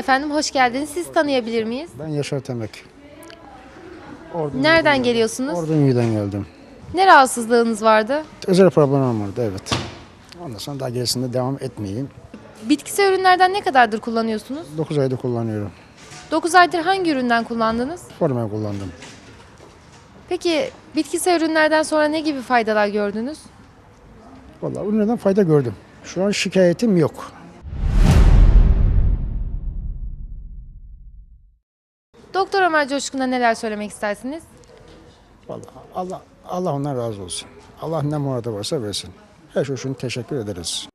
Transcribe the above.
efendim, hoş geldiniz. Siz tanıyabilir miyiz? Ben Yaşar Temek. Ordun Nereden geliyorsunuz? Ordunyu'dan geldim. Ne rahatsızlığınız vardı? Özel problemim vardı evet. Ondan sonra daha gerisinde devam etmeyeyim. Bitkisel ürünlerden ne kadardır kullanıyorsunuz? 9 ayda kullanıyorum. 9 aydır hangi üründen kullandınız? Formayı kullandım. Peki bitkisel ürünlerden sonra ne gibi faydalar gördünüz? Vallahi üründen fayda gördüm. Şu an şikayetim yok. Doktor Ömer Coşkun'a neler söylemek istersiniz? Vallahi Allah Allah ondan razı olsun. Allah ne muradı varsa versin. Her şey için teşekkür ederiz.